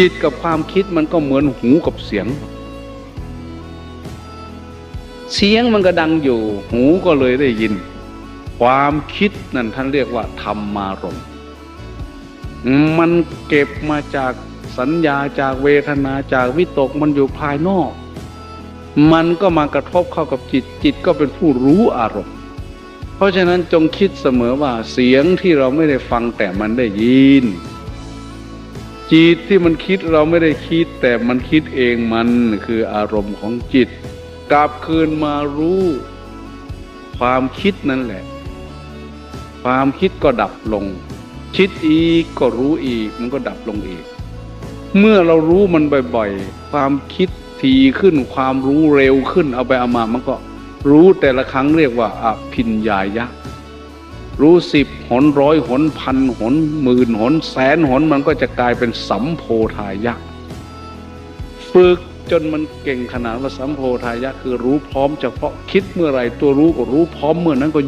จิตกับความคิดมันก็เหมือนหูกับเสียง เสียงมันก็ดังอยู่ หูก็เลยได้ยิน ความคิดนั่นท่านเรียกว่าธรรมารมณ์มันเก็บมาจากสัญญาจากเวทนาจากวิตกมันอยู่ภายนอก มันก็มากระทบเข้ากับจิตจิตก็เป็นผู้รู้อารมณ์ เพราะฉะนั้นจงคิดเสมอว่าเสียงที่เราไม่ได้ฟังแต่มันได้ยิน จิตที่มันคิดเราไม่ได้คิด แต่มันคิดเองมันคืออารมณ์ของจิต กลับคืนมารู้ความคิดนั่นแหละ ความคิดก็ดับลง คิดอีกก็รู้อีกมันก็ดับลงอีก เมื่อเรารู้มันบ่อยๆ ความคิดทีขึ้นความรู้เร็วขึ้นเอาไปเอามามันก็รู้แต่ละครั้งเรียกว่าอภิญญายะ รู้สิบหนร้อยหนพันหนหมื่นหนแสนหนมันก็จะกลายเป็นสัมโพธายะ ฝึกจนมันเก่งขนาดว่าสัมโพธายะ คือรู้พร้อมเฉพาะคิดเมื่อไรตัวรู้ก็รู้พร้อมเมื่อนั้นก็